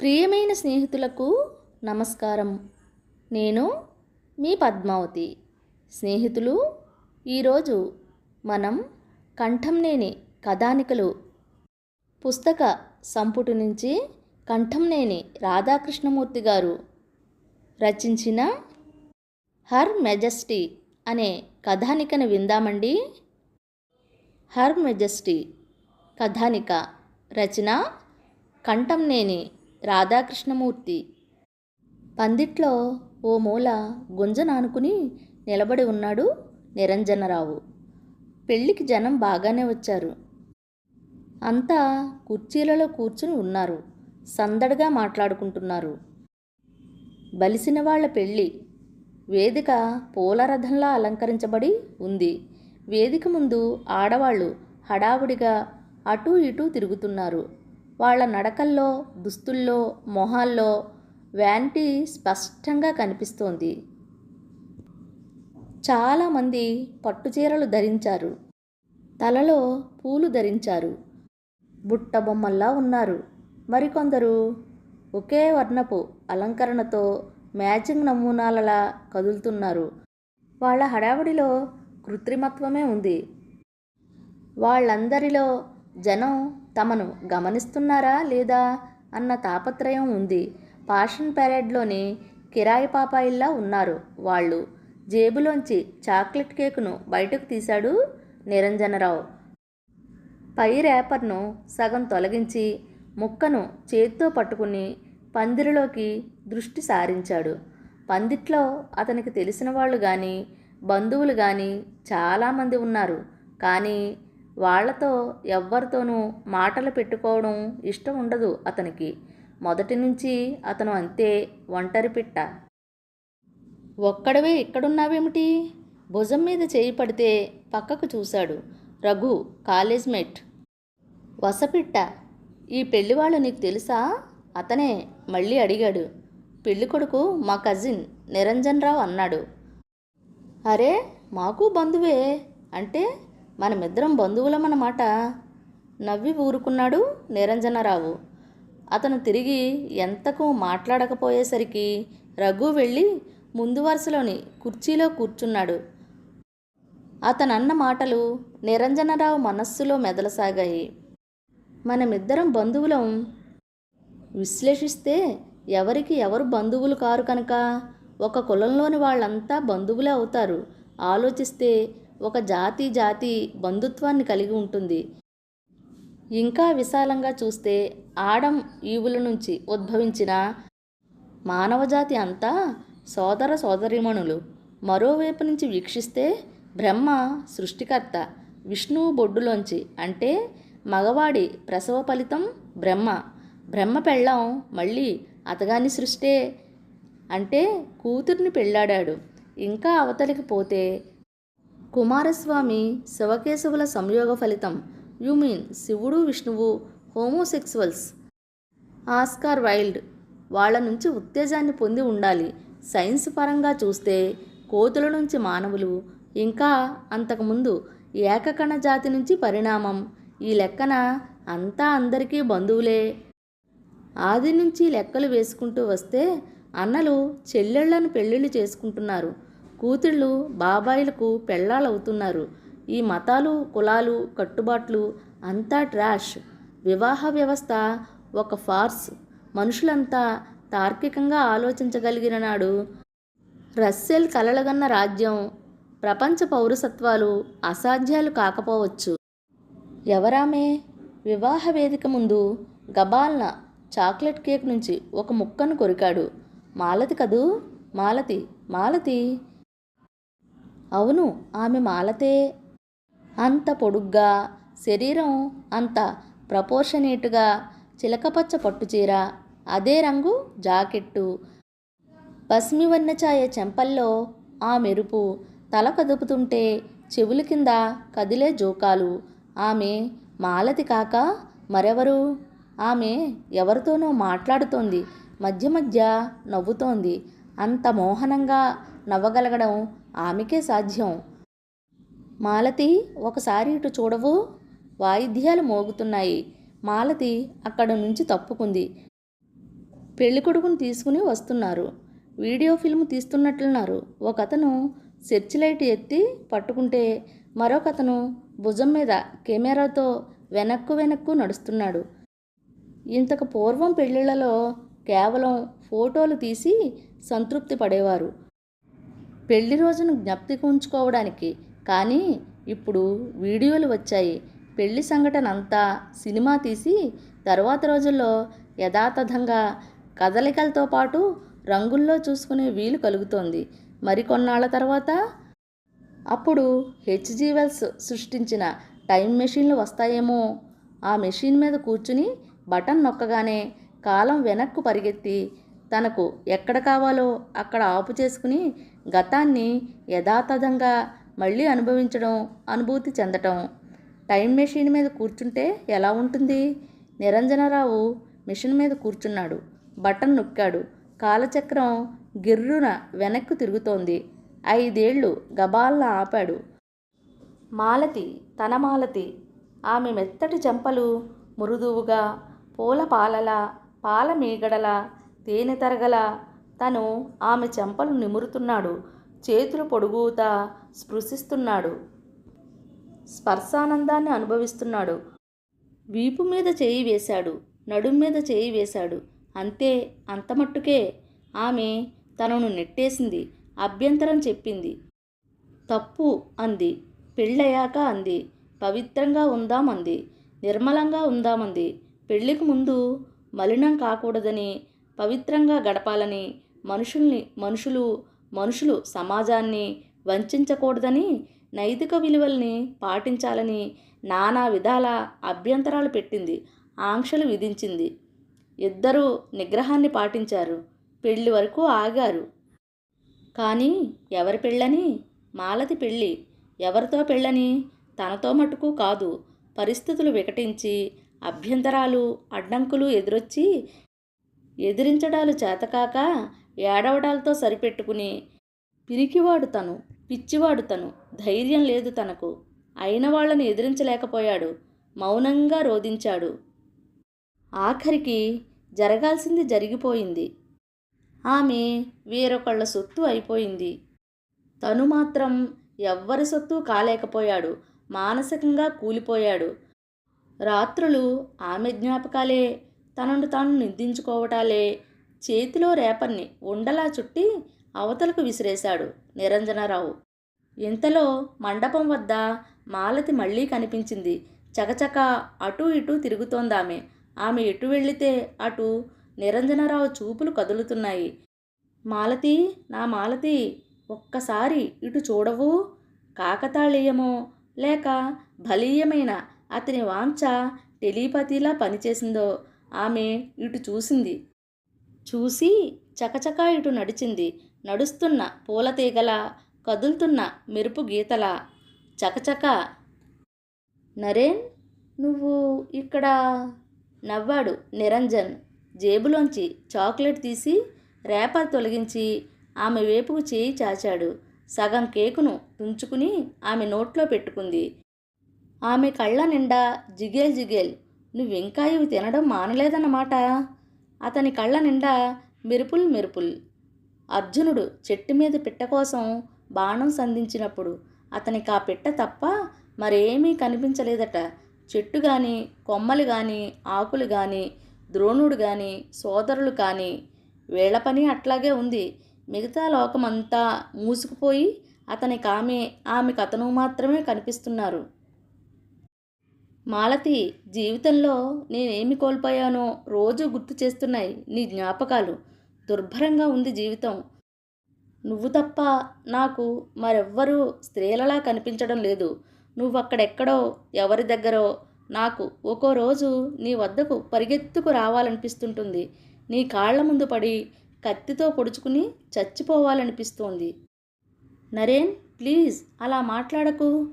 ప్రియమైన స్నేహితులకు నమస్కారం. నేను మీ పద్మావతి. స్నేహితులు ఈరోజు మనం కంఠంనేని కథానికలు పుస్తక సంపుటి నుంచి కంఠంనేని రాధాకృష్ణమూర్తి గారు రచించిన హర్ మెజెస్టీ అనే కథానికను విందామండి. హర్ మెజెస్టీ కథానిక రచన కంఠంనేని రాధాకృష్ణమూర్తి. పందిట్లో ఓ మూల గుంజనానుకుని నిలబడి ఉన్నాడు నిరంజనరావు. పెళ్ళికి జనం బాగానే వచ్చారు. అంతా కుర్చీలలో కూర్చుని ఉన్నారు. సందడిగా మాట్లాడుకుంటున్నారు. బలిసిన వాళ్ళ పెళ్ళి. వేదిక పూలరథంలా అలంకరించబడి ఉంది. వేదిక ముందు ఆడవాళ్ళు హడావుడిగా అటూ ఇటూ తిరుగుతున్నారు. వాళ్ళ నడకల్లో దుస్తుల్లో మొహాల్లో వ్యానిటీ స్పష్టంగా కనిపిస్తోంది. చాలామంది పట్టుచీరలు ధరించారు. తలలో పూలు ధరించారు. బుట్ట బొమ్మల్లా ఉన్నారు. మరికొందరు ఒకే వర్ణపు అలంకరణతో మ్యాచింగ్ నమూనాలలా కదులుతున్నారు. వాళ్ళ హడావుడిలో కృత్రిమత్వమే ఉంది. వాళ్ళందరిలో జనం తమను గమనిస్తున్నారా లేదా అన్న తాపత్రయం ఉంది. పాషన్ పెరేడ్లోని కిరాయి పాపాయిల్లా ఉన్నారు. వాళ్ళు జేబులోంచి చాక్లెట్ కేకును బయటకు తీశాడు నిరంజనరావు. పై రేపర్ను సగం తొలగించి ముక్కను చేత్తో పట్టుకుని పందిరిలోకి దృష్టి సారించాడు. పందిట్లో అతనికి తెలిసిన వాళ్ళు కానీ బంధువులు కానీ చాలామంది ఉన్నారు. కానీ వాళ్ళతో ఎవ్వరితోనూ మాటలు పెట్టుకోవడం ఇష్టం ఉండదు అతనికి. మొదటి నుంచి అతను అంతే ఒంటరి పిట్ట. ఒక్కడవే ఇక్కడున్నావేమిటి? భుజం మీద చేయి పడితే పక్కకు చూశాడు రఘు కాలేజ్ మేట్. వసపిట్ట ఈ పెళ్ళివాళ్ళు నీకు తెలుసా? అతనే మళ్ళీ అడిగాడు. పెళ్ళి కొడుకు మా కజిన్ నిరంజన్ రావు అన్నాడు. అరే మాకు బంధువే అంటే మనమిద్దరం బంధువులమన్నమాట. నవ్వి ఊరుకున్నాడు నిరంజనరావు. అతను తిరిగి ఎంతకు మాట్లాడకపోయేసరికి రఘు వెళ్ళి ముందు వరుసలోని కుర్చీలో కూర్చున్నాడు. అతనన్న మాటలు నిరంజనరావు మనస్సులో మెదలసాగాయి. మనమిద్దరం బంధువులం. విశ్లేషిస్తే ఎవరికి ఎవరు బంధువులు కారు కనుక? ఒక కులంలోని వాళ్ళంతా బంధువులే అవుతారు. ఆలోచిస్తే ఒక జాతి జాతి బంధుత్వాన్ని కలిగి ఉంటుంది. ఇంకా విశాలంగా చూస్తే ఆడం ఈవుల నుంచి ఉద్భవించిన మానవజాతి అంతా సోదర సోదరిమణులు. మరోవైపు నుంచి వీక్షిస్తే బ్రహ్మ సృష్టికర్త విష్ణువు బొడ్డులోంచి అంటే మగవాడి ప్రసవ ఫలితం బ్రహ్మ. బ్రహ్మ పెళ్ళాం మళ్ళీ అతగాని సృష్టే అంటే కూతుర్ని పెళ్ళాడాడు. ఇంకా అవతలికి పోతే కుమారస్వామి శివకేశవుల సంయోగ ఫలితం. యు మీన్ శివుడు విష్ణువు హోమోసెక్సువల్స్. Oscar Wilde. వాళ్ళ నుంచి ఉత్తేజాన్ని పొంది ఉండాలి. సైన్స్ పరంగా చూస్తే కోతుల నుంచి మానవులు ఇంకా అంతకుముందు ఏకకణ జాతి నుంచి పరిణామం. ఈ లెక్కన అంతా అందరికీ బంధువులే. ఆది నుంచి లెక్కలు వేసుకుంటూ వస్తే అన్నలు చెల్లెళ్ళను పెళ్ళిళ్ళు చేసుకుంటున్నారు. కూతుళ్ళు బాబాయిలకు పెళ్ళాలవుతున్నారు. ఈ మతాలు కులాలు కట్టుబాట్లు అంతా ట్రాష్. వివాహ వ్యవస్థ ఒక ఫార్స్. మనుషులంతా తార్కికంగా ఆలోచించగలిగిన నాడు రస్సెల్ కలలగన్న రాజ్యం ప్రపంచ పౌరసత్వాలు అసాధ్యాలు కాకపోవచ్చు. ఎవరామే? వివాహ వేదిక ముందు గబాల్న చాక్లెట్ కేక్ నుంచి ఒక ముక్కను కొరికాడు. మాలతి కదూ? మాలతి మాలతి. అవును ఆమె మాలతే. అంత పొడుగ్గా శరీరం అంత ప్రపోర్షనేట్గా చిలకపచ్చ పట్టుచీర అదే రంగు జాకెట్టు. పసిమి చెంపల్లో ఆ మెరుపు. తల కదుపుతుంటే చెవుల కింద కదిలే జోకాలు. ఆమె మాలతి కాక మరెవరు? ఆమె ఎవరితోనో మాట్లాడుతోంది మధ్య మధ్య నవ్వుతోంది. అంత మోహనంగా నవ్వగలగడం ఆమెకే సాధ్యం. మాలతి ఒకసారి ఇటు చూడవు. వాయిద్యాలు మోగుతున్నాయి. మాలతి అక్కడ నుంచి తప్పుకుంది. పెళ్ళికొడుకుని తీసుకుని వస్తున్నారు. వీడియో ఫిల్మ్ తీస్తున్నట్లున్నారు. ఒకతను సెర్చ్ లైట్ ఎత్తి పట్టుకుంటే మరొకతను భుజం మీద కెమెరాతో వెనక్కు వెనక్కు నడుస్తున్నాడు. ఇంతకు పూర్వం పెళ్ళిళ్ళలో కేవలం ఫోటోలు తీసి సంతృప్తి పడేవారు. పెళ్ళి రోజును జ్ఞప్తికి ఉంచుకోవడానికి. కానీ ఇప్పుడు వీడియోలు వచ్చాయి. పెళ్ళి సంఘటన అంతా సినిమా తీసి తర్వాత రోజుల్లో యథాతథంగా కదలికలతో పాటు రంగుల్లో చూసుకునే వీలు కలుగుతోంది. మరికొన్నాళ్ళ తర్వాత? అప్పుడు హెచ్జీవెల్స్ సృష్టించిన టైం మెషిన్లు వస్తాయేమో. ఆ మెషిన్ మీద కూర్చుని బటన్ నొక్కగానే కాలం వెనక్కు పరిగెత్తి తనకు ఎక్కడ కావాలో అక్కడ ఆపు చేసుకుని గతాన్ని యథాతథంగా మళ్ళీ అనుభవించడం అనుభూతి చెందటం. టైం మెషిన్ మీద కూర్చుంటే ఎలా ఉంటుంది? నిరంజనరావు మిషన్ మీద కూర్చున్నాడు. బటన్ నొక్కాడు. కాలచక్రం గిర్రున వెనక్కు తిరుగుతోంది. ఐదేళ్ళు గబాల్లా ఆపాడు. మాలతి తన మాలతి ఆమె మెత్తటి చెంపలు మృదువుగా పూల పాలల పాల మీగడల తేనె తరగల తను ఆమె చెంపలు నిమురుతున్నాడు చేతులు పొడుగుతా స్పృశిస్తున్నాడు. స్పర్శానందాన్ని అనుభవిస్తున్నాడు. వీపు మీద చేయి వేశాడు నడుం మీద చేయి వేశాడు. అంతే అంతమట్టుకే ఆమె తనను నెట్టేసింది అభ్యంతరం చెప్పింది. తప్పు అంది పెళ్ళయ్యాక అంది పవిత్రంగా ఉందామంది నిర్మలంగా ఉందామంది పెళ్ళికి ముందు మలినం కాకూడదని పవిత్రంగా గడపాలని మనుషుల్ని మనుషులు మనుషులు సమాజాన్ని వంచకూడదని నైతిక విలువల్ని పాటించాలని నానా విధాల అభ్యంతరాలు పెట్టింది ఆంక్షలు విధించింది. ఇద్దరూ నిగ్రహాన్ని పాటించారు పెళ్ళి వరకు ఆగారు. కానీ ఎవరి పెళ్ళని? మాలతి పెళ్ళి. ఎవరితో పెళ్ళని? తనతో మటుకు కాదు. పరిస్థితులు వికటించి అభ్యంతరాలు అడ్డంకులు ఎదురొచ్చి ఎదిరించడాలు చేతకాక ఏడవడాలతో సరిపెట్టుకుని పిరికివాడు తను పిచ్చివాడు తను ధైర్యం లేదు తనకు. అయిన వాళ్ళని ఎదిరించలేకపోయాడు. మౌనంగా రోధించాడు. ఆఖరికి జరగాల్సింది జరిగిపోయింది. ఆమె వేరొకళ్ళ సొత్తు అయిపోయింది. తను మాత్రం ఎవ్వరి సొత్తు కాలేకపోయాడు. మానసికంగా కూలిపోయాడు. రాత్రులు ఆమె జ్ఞాపకాలే తనను తాను నిందించుకోవటాలే. చేతిలో రేపన్ని ఉండలా చుట్టి అవతలకు విసిరేశాడు నిరంజనరావు. ఇంతలో మండపం వద్ద మాలతి మళ్ళీ కనిపించింది. చకచక అటూ ఇటూ తిరుగుతోందామె. ఆమె ఎటు వెళితే అటు నిరంజనరావు చూపులు కదులుతున్నాయి. మాలతి నా మాలతి ఒక్కసారి ఇటు చూడవు? కాకతాళీయమో లేక బలీయమైన అతని వాంఛ టెలిపతిలా పనిచేసిందో ఆమె ఇటు చూసింది. చూసి చకచకా ఇటు నడిచింది. నడుస్తున్న పూలతీగల కదులుతున్న మెరుపు గీతల చకచక. నరేన్ నువ్వు ఇక్కడ? నవ్వాడు నిరంజన్. జేబులోంచి చాక్లెట్ తీసి రేపర్ తొలగించి ఆమె వేపుకు చేయి చాచాడు. సగం కేకును తుంచుకుని ఆమె నోట్లో పెట్టుకుంది. ఆమె కళ్ళ నిండా జిగేల్ జిగేల్ నువ్వింకా ఇవి తినడం మానలేదన్నమాట. అతని కళ్ళ నిండా మెరుపుల్ మెరుపుల్. అర్జునుడు చెట్టు మీద పిట్ట కోసం బాణం సంధించినప్పుడు అతనికి ఆ పిట్ట తప్ప మరేమీ కనిపించలేదట. చెట్టు కానీ కొమ్మలు కానీ ఆకులు కానీ ద్రోణుడు కానీ సోదరులు కానీ వీళ్ళ పని అట్లాగే ఉంది. మిగతా లోకమంతా మూసుకుపోయి అతనికి ఆమె ఆమెకు అతను మాత్రమే కనిపిస్తున్నారు. మాలతి జీవితంలో నేనేమి కోల్పోయానో రోజు గుర్తు చేస్తున్నాయి నీ జ్ఞాపకాలు. దుర్భరంగా ఉంది జీవితం. నువ్వు తప్ప నాకు మరెవ్వరూ స్త్రీలలా కనిపించడం లేదు. నువ్వక్కడెక్కడో ఎవరి దగ్గరో నాకు ఒక్కో రోజు నీ వద్దకు పరిగెత్తుకు రావాలనిపిస్తుంటుంది. నీ కాళ్ళ ముందు పడి కత్తితో పొడుచుకుని చచ్చిపోవాలనిపిస్తోంది. నరేన్ ప్లీజ్ అలా మాట్లాడకు.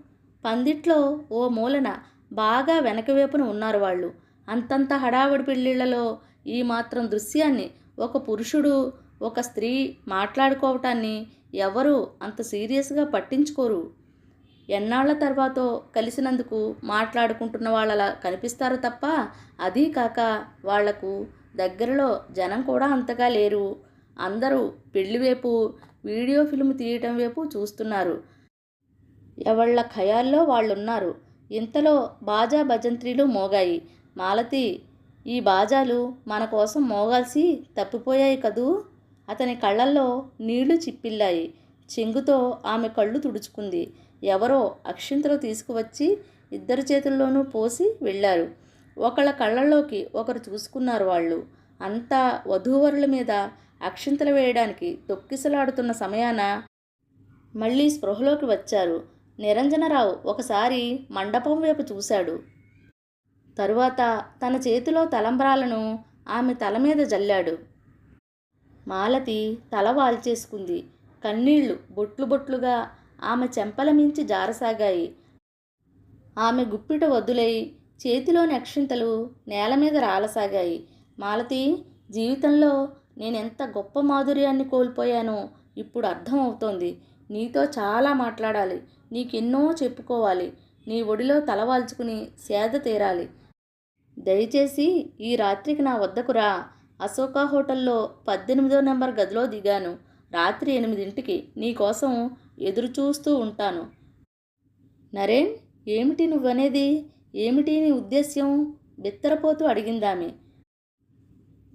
పందిట్లో ఓ మూలన బాగా వెనకవైపున ఉన్నారు వాళ్ళు. అంతంత హడావుడి పెళ్ళిళ్ళలో ఈ మాత్రం దృశ్యాన్ని ఒక పురుషుడు ఒక స్త్రీ మాట్లాడుకోవటాన్ని ఎవరు అంత సీరియస్గా పట్టించుకోరు. ఎన్నాళ్ళ తర్వాత కలిసినందుకు మాట్లాడుకుంటున్న వాళ్ళలా కనిపిస్తారు తప్ప అదీ కాక వాళ్ళకు దగ్గరలో జనం కూడా అంతగా లేరు. అందరూ పెళ్ళి వైపు వీడియో ఫిల్మ్ తీయటం వైపు చూస్తున్నారు. ఎవళ్ళ ఖయాల్లో వాళ్ళున్నారు. ఇంతలో బాజా భజంత్రీలు మోగాయి. మాలతి ఈ బాజాలు మన కోసం మోగాల్సి తప్పిపోయాయి కదూ? అతని కళ్ళల్లో నీళ్ళు చిప్పిల్లాయి. చెంగుతో ఆమె కళ్ళు తుడుచుకుంది. ఎవరో అక్షింతలు తీసుకువచ్చి ఇద్దరి చేతుల్లోనూ పోసి వెళ్ళారు. ఒకళ్ళ కళ్ళల్లోకి ఒకరు చూసుకున్నారు వాళ్ళు. అంతా వధూవరుల మీద అక్షింతలు వేయడానికి తొక్కిసలాడుతున్న సమయాన మళ్ళీ స్పృహలోకి వచ్చారు. నిరంజనరావు ఒకసారి మండపం వైపు చూశాడు. తరువాత తన చేతిలో తలంబ్రాలను ఆమె తల మీద జల్లాడు. మాలతి తల వాల్చేసుకుంది. కన్నీళ్ళు బొట్లు బొట్లుగా ఆమె చెంపల మించి జారసాగాయి. ఆమె గుప్పిట వదులై చేతిలోని అక్షింతలు నేల మీద రాలసాగాయి. మాలతి జీవితంలో నేనెంత గొప్ప మాధుర్యాన్ని కోల్పోయానో ఇప్పుడు అర్థమవుతోంది. నీతో చాలా మాట్లాడాలి. నీకెన్నో చెప్పుకోవాలి. నీ ఒడిలో తలవాల్చుకుని సేద తీరాలి. దయచేసి ఈ రాత్రికి నా వద్దకు రా. అశోక హోటల్లో పద్దెనిమిదో నెంబర్ గదిలో దిగాను. రాత్రి ఎనిమిదింటికి నీకోసం ఎదురు చూస్తూ ఉంటాను. నరేన్ ఏమిటి నువ్వనేది? ఏమిటి నీ ఉద్దేశ్యం? బిత్తరపోతూ అడిగిందామె.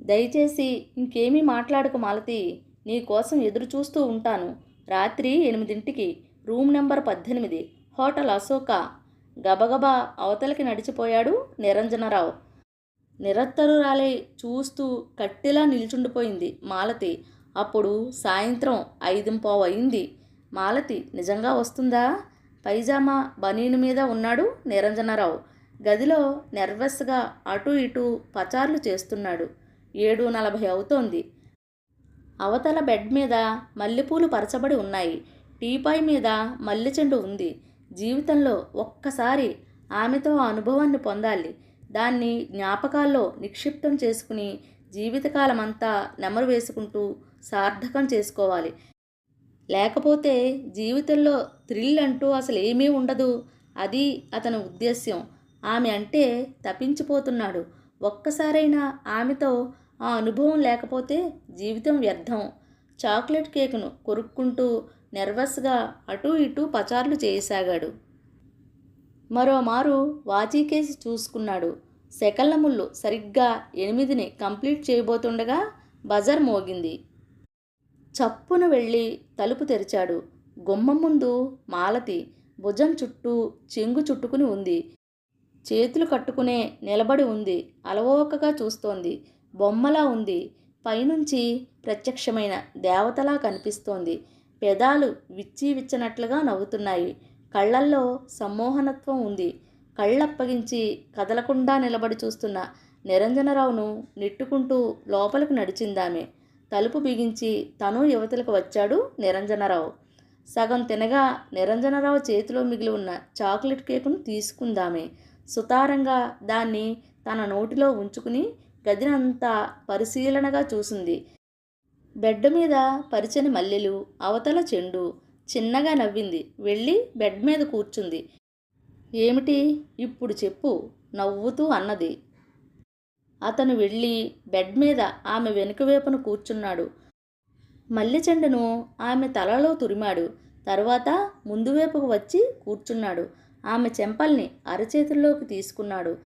దయచేసి ఇంకేమీ మాట్లాడకు మాలతి. నీకోసం ఎదురుచూస్తూ ఎదురు చూస్తూ ఉంటాను. రాత్రి ఎనిమిదింటికి రూమ్ నెంబర్ పద్దెనిమిది. హోటల్ అశోక. గబగబా అవతలకి నడిచిపోయాడు నిరంజనరావు. నిరత్తరురాలై చూస్తూ కట్టెలా నిల్చుండిపోయింది మాలతి. అప్పుడు సాయంత్రం ఐదుంపావు అయింది మాలతి నిజంగా వస్తుందా? పైజామా బనీను మీద ఉన్నాడు నిరంజనరావు. గదిలో నెర్వస్గా అటు ఇటు పచార్లు చేస్తున్నాడు. ఏడు నలభై అవుతోంది. అవతల బెడ్ మీద మల్లెపూలు పరచబడి ఉన్నాయి. టీపాయ్ మీద మల్లెచెండు ఉంది. జీవితంలో ఒక్కసారి ఆమెతో ఆ అనుభవాన్ని పొందాలి. దాన్ని జ్ఞాపకాల్లో నిక్షిప్తం చేసుకుని జీవితకాలమంతా నెమరు వేసుకుంటూ సార్థకం చేసుకోవాలి. లేకపోతే జీవితంలో థ్రిల్ అంటూ అసలు ఏమీ ఉండదు. అది అతని ఉద్దేశ్యం. ఆమె అంటే తప్పించిపోతున్నాడు ఒక్కసారైనా ఆమెతో ఆ అనుభవం లేకపోతే జీవితం వ్యర్థం. చాక్లెట్ కేకును కొరుక్కుంటూ నెర్వస్గా అటూ ఇటూ పచార్లు చేయసాగాడు. మరోమారు వాచీకేసి చూసుకున్నాడు. సెకళ్ళ ముళ్ళు సరిగ్గా ఎనిమిదిని కంప్లీట్ చేయబోతుండగా బజర్ మోగింది. చప్పున వెళ్ళి తలుపు తెరిచాడు. గుమ్మం ముందు మాలతి భుజం చుట్టూ చెంగు చుట్టుకుని ఉంది. చేతులు కట్టుకునే నిలబడి ఉంది. అలవోకగా చూస్తోంది. బొమ్మలా ఉంది. పైనుంచి ప్రత్యక్షమైన దేవతలా కనిపిస్తోంది. పెదాలు విచ్చి విచ్చనట్లుగా నవ్వుతున్నాయి. కళ్ళల్లో సమ్మోహనత్వం ఉంది. కళ్ళప్పగించి కదలకుండా నిలబడి చూస్తున్న నిరంజనరావును నెట్టుకుంటూ లోపలికి నడిచిందామె. తలుపు బిగించి తను యువతలకు వచ్చాడు నిరంజనరావు. సగం తినగా నిరంజనరావు చేతిలో మిగిలి ఉన్న చాక్లెట్ కేకును తీసుకుందామే. సుతారంగా దాన్ని తన నోటిలో ఉంచుకుని గదినంతా పరిశీలనగా చూసింది. బెడ్ మీద పరిచని మల్లెలు అవతల చెండు చిన్నగా నవ్వింది. వెళ్ళి బెడ్ మీద కూర్చుంది. ఏమిటి? ఇప్పుడు చెప్పు నవ్వుతూ అన్నది. అతను వెళ్ళి బెడ్ మీద ఆమె వెనుకవైపున కూర్చున్నాడు. మల్లె చెండును ఆమె తలలో తురిమాడు. తర్వాత ముందు వైపుకు వచ్చి కూర్చున్నాడు. ఆమె చెంపల్ని అరచేతుల్లోకి తీసుకున్నాడు.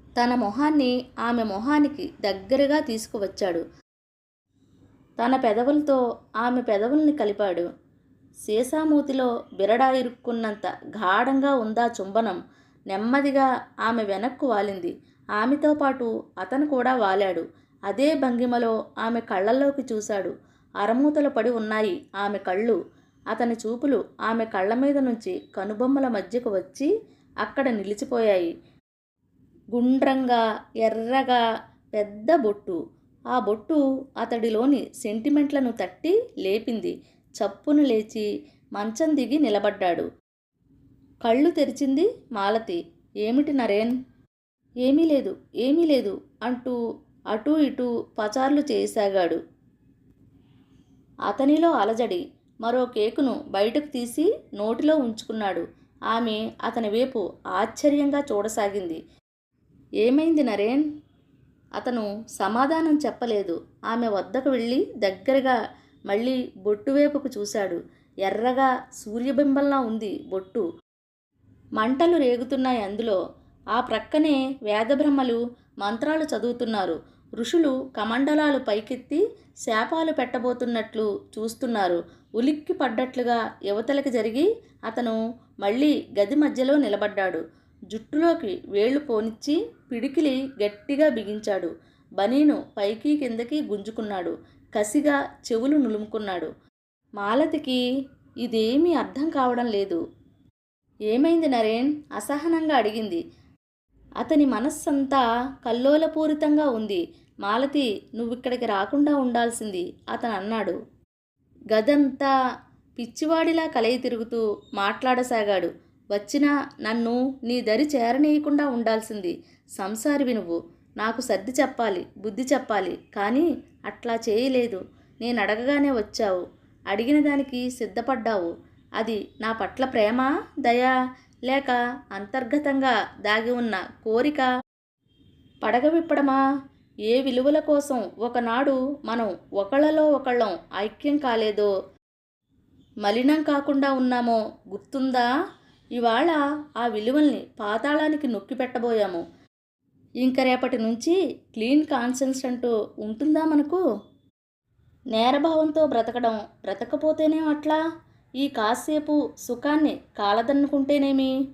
తన మొహాన్ని ఆమె మొహానికి దగ్గరగా తీసుకువచ్చాడు. తన పెదవులతో ఆమె పెదవుల్ని కలిపాడు. సీసామూతిలో బిరడా ఇరుక్కున్నంత గాఢంగా ఉందా చుంబనం నెమ్మదిగా ఆమె వెనక్కు వాలింది. ఆమెతో పాటు అతను కూడా వాలాడు. అదే భంగిమలో ఆమె కళ్ళల్లోకి చూశాడు. అరమూతలు పడి ఉన్నాయి ఆమె కళ్ళు. అతని చూపులు ఆమె కళ్ళ మీద నుంచి కనుబొమ్మల మధ్యకు వచ్చి అక్కడ నిలిచిపోయాయి. గుండ్రంగా ఎర్రగా పెద్ద బొట్టు. ఆ బొట్టు అతడిలోని సెంటిమెంట్లను తట్టి లేపింది. చప్పును లేచి మంచం దిగి నిలబడ్డాడు. కళ్ళు తెరిచింది మాలతి. ఏమిటి నరేన్? ఏమీ లేదు ఏమీ లేదు అంటూ అటూ ఇటూ పచార్లు చేయసాగాడు. అతనిలో అలజడి. మరో కేకును బయటకు తీసి నోటిలో ఉంచుకున్నాడు. ఆమె అతని వైపు ఆశ్చర్యంగా చూడసాగింది. ఏమైంది నరేన్? అతను సమాధానం చెప్పలేదు. ఆమె వద్దకు వెళ్ళి దగ్గరగా మళ్ళీ బొట్టు వైపుకు చూశాడు. ఎర్రగా సూర్యబింబంలా ఉంది బొట్టు. మంటలు రేగుతున్నాయి అందులో. ఆ ప్రక్కనే వేదబ్రహ్మలు మంత్రాలు చదువుతున్నారు. ఋషులు కమండలాలు పైకెత్తి శాపాలు పెట్టబోతున్నట్లు చూస్తున్నారు. ఉలిక్కి పడ్డట్లుగా యువతలకి జరిగి అతను మళ్ళీ గది మధ్యలో నిలబడ్డాడు. జుట్టులోకి వేళ్ళు పోనిచ్చి పిడికిలి గట్టిగా బిగించాడు. బనీను పైకి కిందకి గుంజుకున్నాడు. కసిగా చెవులు నులుముకున్నాడు. మాలతికి ఇదేమీ అర్థం కావడం లేదు. ఏమైంది నరేన్? అసహనంగా అడిగింది. అతని మనస్సంతా కల్లోలపూరితంగా ఉంది. మాలతి నువ్విక్కడికి రాకుండా ఉండాల్సింది అతను అన్నాడు గదంతా పిచ్చివాడిలా కలయి తిరుగుతూ మాట్లాడసాగాడు. వచ్చినా నన్ను నీ దరి చేరనీయకుండా ఉండాల్సింది. సంసారివి నువ్వు. నాకు సర్ది చెప్పాలి బుద్ధి చెప్పాలి కానీ అట్లా చేయలేదు. నేను అడగగానే వచ్చావు. అడిగిన దానికి సిద్ధపడ్డావు. అది నా పట్ల ప్రేమ దయా? లేక అంతర్గతంగా దాగి ఉన్న కోరిక? పడగ విప్పడమా ఏ విలువల కోసం ఒకనాడు మనం ఒకళ్ళలో ఒకళ్ళం ఐక్యం కాలేదో? మలినం కాకుండా ఉన్నామో గుర్తుందా? ఇవాళ ఆ విలువల్ని పాతాళానికి నొక్కి పెట్టబోయాము. ఇంక రేపటి నుంచి క్లీన్ కాన్సెన్స్ అంటూ ఉంటుందా మనకు? నేరభావంతో బ్రతకడం బ్రతకపోతేనే అట్లా? ఈ కాసేపు సుఖాన్ని కాలదన్నుకుంటేనేమి?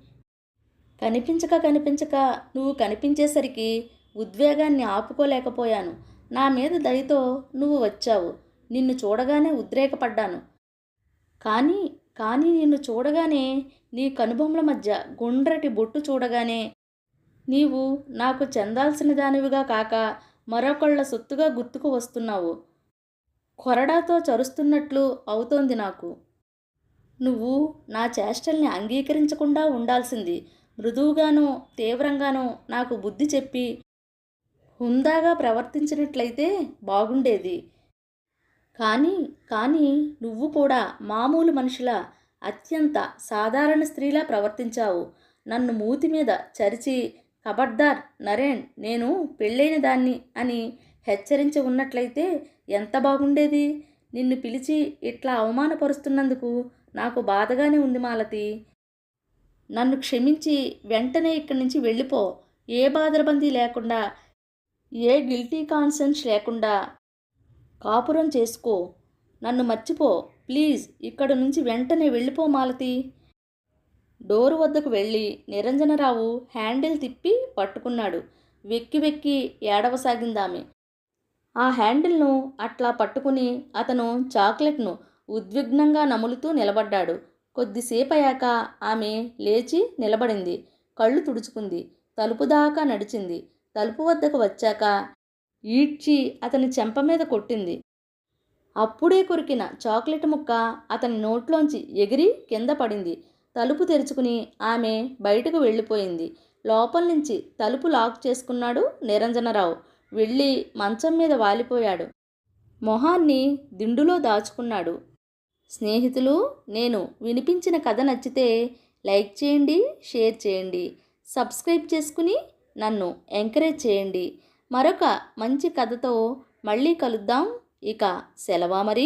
కనిపించక కనిపించక నువ్వు కనిపించేసరికి ఉద్వేగాన్ని ఆపుకోలేకపోయాను. నా మీద దయతో నువ్వు వచ్చావు. నిన్ను చూడగానే ఉద్రేకపడ్డాను. కానీ కానీ నిన్ను చూడగానే నీ కనుబొమ్మల మధ్య గుండ్రటి బొట్టు చూడగానే నీవు నాకు చెందాల్సిన దానివిగా కాక మరొకళ్ళ సొత్తుగా గుర్తుకు వస్తున్నావు. కొరడాతో చరుస్తున్నట్లు అవుతోంది నాకు. నువ్వు నా చేష్టల్ని అంగీకరించకుండా ఉండాల్సింది. మృదువుగానో తీవ్రంగానో నాకు బుద్ధి చెప్పి హుందాగా ప్రవర్తించినట్లయితే బాగుండేది. కానీ కానీ నువ్వు కూడా మామూలు మనుషుల అత్యంత సాధారణ స్త్రీలా ప్రవర్తించావు. నన్ను మూతి మీద చరిచి కబడ్దార్ నరేన్ నేను పెళ్ళైన దాన్ని అని హెచ్చరించి ఉన్నట్లయితే ఎంత బాగుండేది? నిన్ను పిలిచి ఇట్లా అవమానపరుస్తున్నందుకు నాకు బాధగానే ఉంది మాలతి. నన్ను క్షమించి వెంటనే ఇక్కడి నుంచి వెళ్ళిపో. ఏ బాధరబందీ లేకుండా ఏ గిల్టీ కాన్సెన్స్ లేకుండా కాపురం చేసుకో. నన్ను మర్చిపో. ప్లీజ్ ఇక్కడ నుంచి వెంటనే వెళ్ళిపో మాలతి. డోరు వద్దకు వెళ్ళి నిరంజనరావు హ్యాండిల్ తిప్పి పట్టుకున్నాడు. వెక్కి వెక్కి ఏడవసాగిందామె. ఆ హ్యాండిల్ను అట్లా పట్టుకుని అతను చాక్లెట్ను ఉద్విగ్నంగా నములుతూ నిలబడ్డాడు. కొద్దిసేపు అయ్యాక ఆమె లేచి నిలబడింది. కళ్ళు తుడుచుకుంది. తలుపు దాకా నడిచింది. తలుపు వద్దకు వచ్చాక ఈడ్చి అతని చెంప మీద కొట్టింది. అప్పుడే కొరికిన చాక్లెట్ ముక్క అతని నోట్లోంచి ఎగిరి కింద పడింది. తలుపు తెరుచుకుని ఆమె బయటకు వెళ్ళిపోయింది. లోపల నుంచి తలుపు లాక్ చేసుకున్నాడు నిరంజనరావు. వెళ్ళి మంచం మీద వాలిపోయాడు. మొహాన్ని దిండులో దాచుకున్నాడు. స్నేహితులు నేను వినిపించిన కథ నచ్చితే లైక్ చేయండి షేర్ చేయండి. సబ్స్క్రైబ్ చేసుకుని నన్ను ఎంకరేజ్ చేయండి. మరొక మంచి కథతో మళ్ళీ కలుద్దాం. ఇక సెలవా మరి?